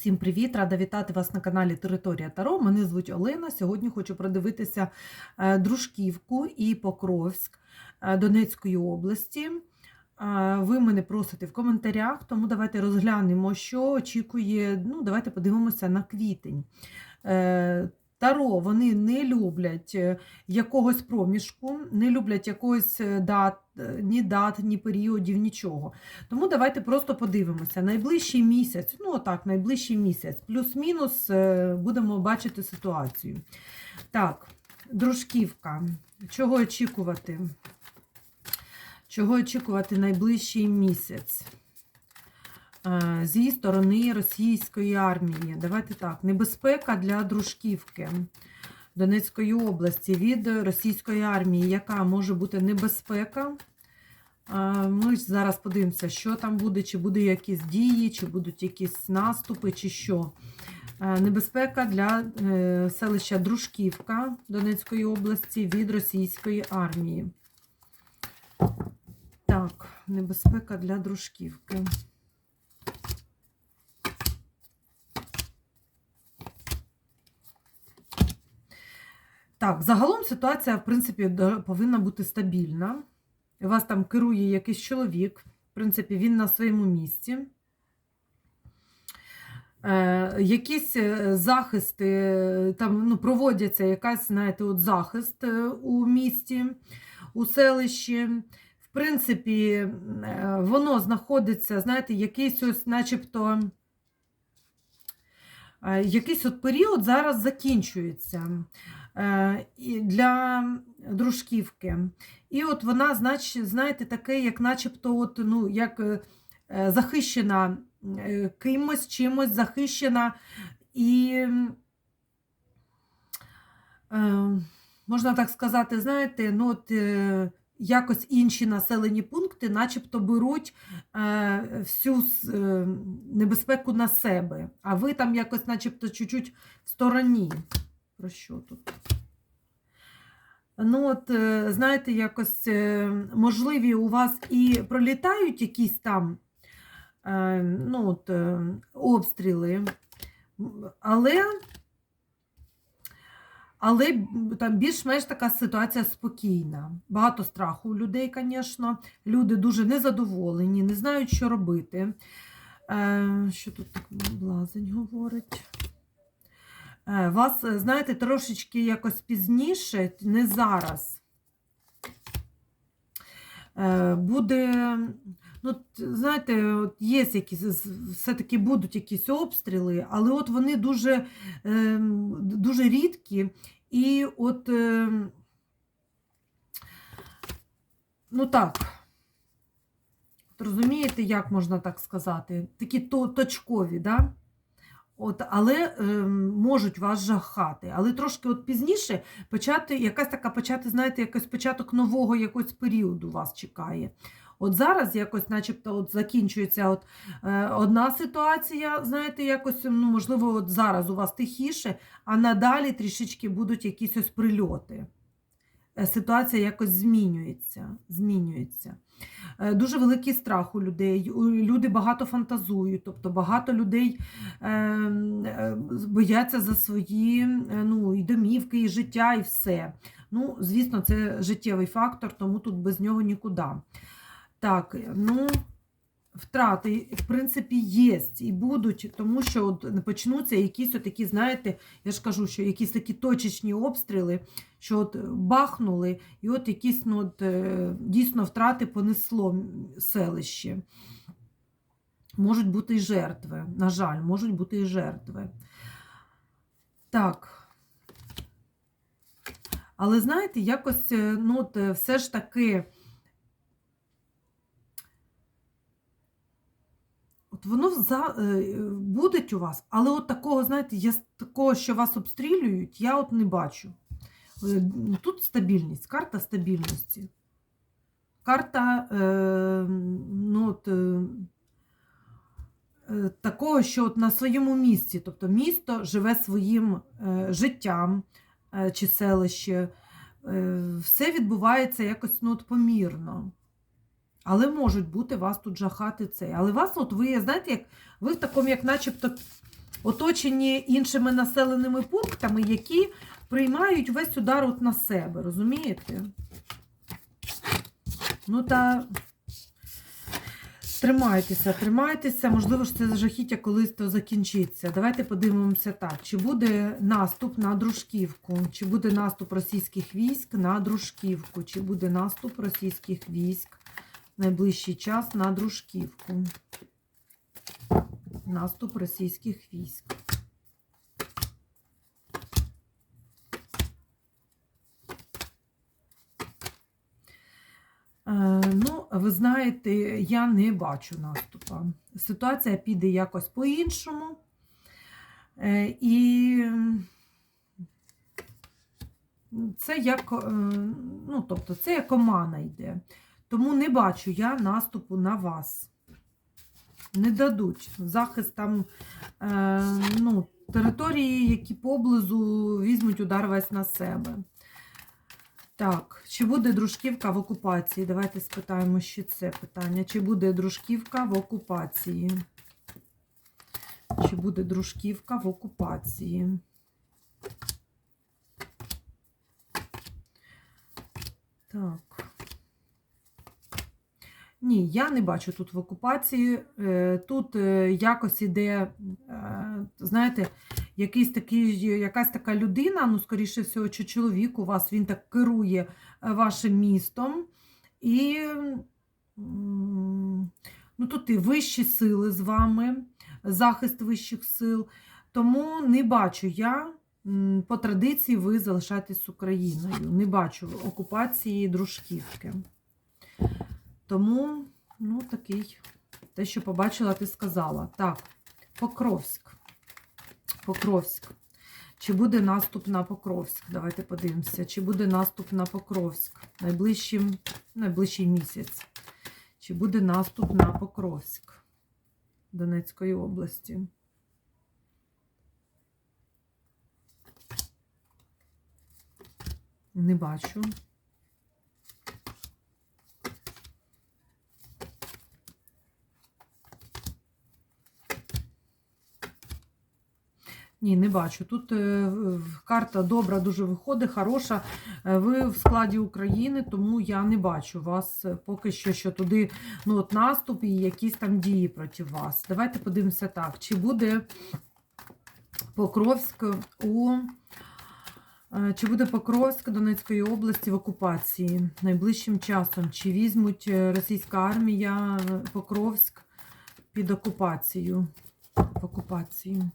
Всім привіт! Рада вітати вас на каналі Територія Таро. Мене звуть Олена. Сьогодні хочу продивитися е, Дружківку і Покровськ е, Донецької області. Е, Ви мене просите в коментарях, тому давайте розглянемо, що очікує. Ну, давайте подивимося на квітень. Таро вони не люблять е, якогось проміжку, не люблять якогось е, дат, е, ні дат, ні періодів, нічого. Тому давайте просто подивимося. Найближчий місяць, ну отак, найближчий місяць, плюс-мінус будемо бачити ситуацію. Так, дружківка. Чого очікувати? Чого очікувати найближчий місяць? Е, Зі сторони російської армії. Давайте так, небезпека для дружківки Донецької області від російської армії. Яка може бути небезпека? Е, Ми ж зараз подивимося, що там буде, чи будуть якісь дії, чи будуть якісь наступи, чи що. Е, Небезпека для селища Дружківка Донецької області від російської армії. Так, небезпека для Дружківки. Так, загалом ситуація, в принципі, повинна бути стабільна. Вас там керує якийсь чоловік, в принципі, він на своєму місці. Е, якісь е, захисти, е, там ну, проводяться якась, знаєте, от захист е, у місті, у селищі. В принципі, воно знаходиться, знаєте, якийсь ось, начебто, якийсь от період зараз закінчується для дружківки. І от вона, знач- знаєте, таке, як начебто, от, ну, як е, е, захищена е, кимось, чимось захищена і, е, можна так сказати, знаєте, ну, от, е, якось інші населені пункти начебто беруть е, всю е, небезпеку на себе, а ви там якось начебто чуть-чуть в стороні. Про що тут? Ну, от, е, знаєте, якось е, можливі у вас і пролітають якісь там е, ну, от, обстріли, але, але там більш-менш така ситуація спокійна. Багато страху у людей, звісно. Люди дуже незадоволені, не знають, що робити. Що тут так блазень говорить? Е, Вас, е, знаєте, трошечки якось пізніше, не зараз. е, Буде, ну, знаєте, от є якісь, все-таки будуть якісь обстріли, але от вони дуже, ем, дуже рідкі. І от, ем, ну так, от розумієте, як можна так сказати? Такі то, точкові, да? От, але ем, можуть вас жахати. Але трошки от пізніше почати, якась така почати, знаєте, якось початок нового якогось періоду вас чекає. От зараз якось, начебто, от закінчується от, е, одна ситуація, знаєте, якось, ну, можливо, от зараз у вас тихіше, а надалі трішечки будуть якісь ось прильоти. Е, Ситуація якось змінюється. змінюється. Е, Дуже великий страх у людей. Люди багато фантазують, тобто багато людей е, е, бояться за свої ну, і домівки, і життя, і все. Ну, звісно, це життєвий фактор, тому тут без нього нікуди. Так, ну, втрати, в принципі, є і будуть, тому що от почнуться якісь такі, знаєте, я ж кажу, що якісь такі точечні обстріли, що от бахнули, і от якісь ну, от, е, дійсно втрати понесло селище. Можуть бути і жертви. На жаль, можуть бути і жертви. Так. Але знаєте, якось е, ну, от, е, все ж таки. От воно за, е, буде у вас, але от такого, знаєте, я такого, що вас обстрілюють, я от не бачу. Е, Тут стабільність, карта стабільності. Карта е, ну, от, е, е, такого, що от на своєму місці, тобто місто живе своїм е, життям е, чи селище, е, все відбувається якось ну, от помірно. Але можуть бути вас тут жахати це. Але вас, от ви, знаєте, як ви в такому, як начебто оточені іншими населеними пунктами, які приймають весь удар от на себе, розумієте? Ну та тримайтеся, тримайтеся, можливо ж це жахіття колись то закінчиться. Давайте подивимося так: чи буде наступ на дружківку, чи буде наступ російських військ на дружківку, чи буде наступ російських військ найближчий час на дружківку. Наступ російських військ. Е, Ну, ви знаєте, я не бачу наступу. Ситуація піде якось по-іншому. Е, І це як, е, ну, тобто, це як омана йде. Тому не бачу я наступу на вас. Не дадуть. Захист там, е, ну, території, які поблизу візьмуть удар весь на себе. Так, чи буде дружківка в окупації? Давайте спитаємо ще це питання. Чи буде дружківка в окупації? Чи буде дружківка в окупації? Так. Ні, я не бачу тут в окупації. Е, Тут е, якось іде, е, знаєте, якийсь такий, якась така людина, ну, скоріше всього, чи чоловік у вас, він так керує вашим містом. І ну, тут і вищі сили з вами, захист вищих сил. Тому не бачу я. По традиції ви залишаєтесь Україною. Не бачу окупації дружківки. Тому, ну, такий, те, що побачила, ти сказала. Так, Покровськ. Покровськ. Чи буде наступ на Покровськ? Давайте подивимося. Чи буде наступ на Покровськ найближчим, найближчий місяць? Чи буде наступ на Покровськ Донецької області? Не бачу. Ні, не бачу. Тут е, карта добра дуже виходить, хороша. Е, Ви в складі України, тому я не бачу вас е, поки що, що туди ну, от наступ і якісь там дії проти вас. Давайте подивимося так. Чи буде Покровськ у. Чи буде Покровськ Донецької області в окупації найближчим часом? Чи візьмуть російська армія Покровськ під окупацію? В окупацію?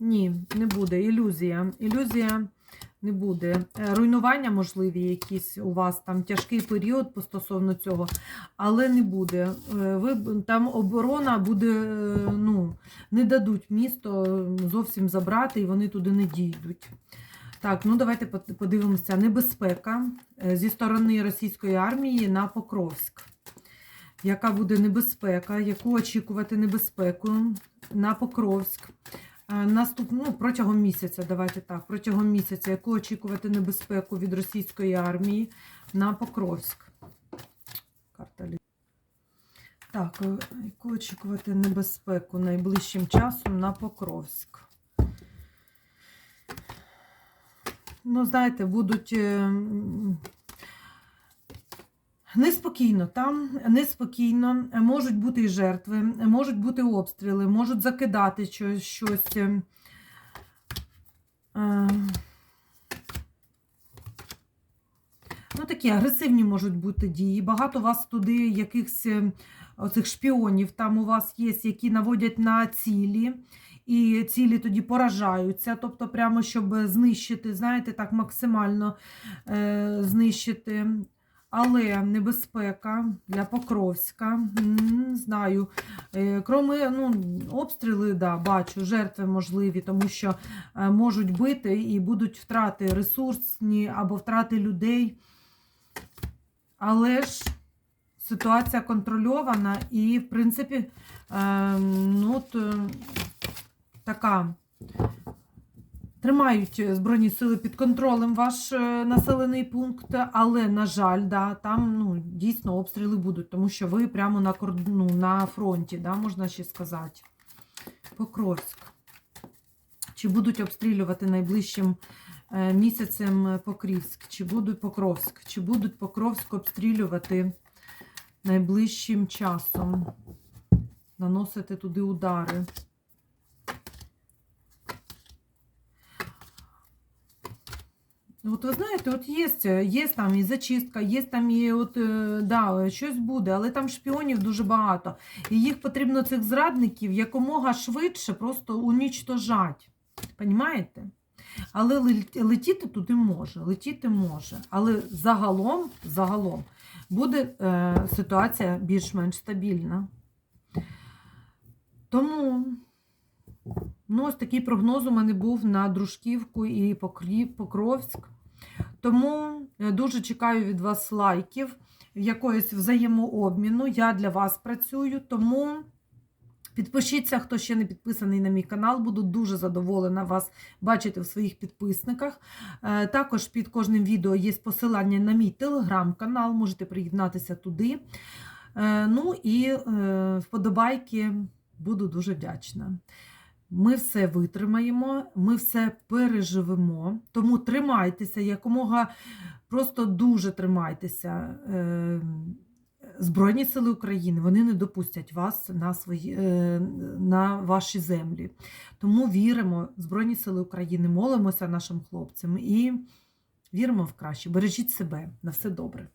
Ні, не буде. Ілюзія. Ілюзія не буде. Е, Руйнування можливі якісь у вас там тяжкий період стосовно цього, але не буде. Е, Ви, там оборона буде, е, ну, не дадуть місто зовсім забрати, і вони туди не дійдуть. Так, ну давайте подивимося. Небезпека зі сторони російської армії на Покровськ. Яка буде небезпека, яку очікувати небезпеку на Покровськ? Наступ, ну, протягом місяця, давайте так, протягом місяця, яку очікувати небезпеку від російської армії на Покровськ. Карта Так, е, яку очікувати небезпеку найближчим часом на Покровськ. Ну, знаєте, будуть е, неспокійно там, неспокійно, е, можуть бути і жертви, е, можуть бути обстріли, можуть закидати щось. е, Ну, такі агресивні можуть бути дії. Багато вас туди якихось оцих шпіонів там у вас є, які наводять на цілі. І цілі тоді поражаються, тобто, прямо щоб знищити, знаєте, так максимально е, знищити. Але небезпека для Покровська, знаю. Е, Кроме ну, обстріли, да, бачу, жертви можливі, тому що е, можуть бити і будуть втрати ресурсні або втрати людей. Але ж ситуація контрольована і, в принципі, е, ну, така. Тримають Збройні сили під контролем ваш е, населений пункт, але, на жаль, да, там ну, дійсно обстріли будуть, тому що ви прямо на, корд- ну, на фронті, да, можна ще сказати. Покровськ. Чи будуть обстрілювати найближчим е, місяцем Покрівськ? Чи будуть Покровськ? Чи будуть Покровськ обстрілювати найближчим часом? Наносити туди удари. От ви знаєте, от є, є там і зачистка, є там і от, е, да, щось буде, але там шпіонів дуже багато. І їх потрібно цих зрадників якомога швидше просто унічтожати. Понімаєте? Але летіти туди може, летіти може. Але загалом, загалом буде е, ситуація більш-менш стабільна. Тому ну, ось такий прогноз у мене був на Дружківку і Покровськ. Тому е, дуже чекаю від вас лайків, якоїсь взаємообміну. Я для вас працюю, тому підпишіться, хто ще не підписаний на мій канал. Буду дуже задоволена вас бачити в своїх підписниках. Е, Також під кожним відео є посилання на мій телеграм-канал, можете приєднатися туди. Е, Ну і вподобайки буду дуже вдячна. Ми все витримаємо, ми все переживемо. Тому тримайтеся якомога просто дуже тримайтеся. Е, Збройні сили України вони не допустять вас на, свої, е, на ваші землі. Тому віримо в Збройні Сили України, молимося нашим хлопцям і віримо в краще. Бережіть себе на все добре.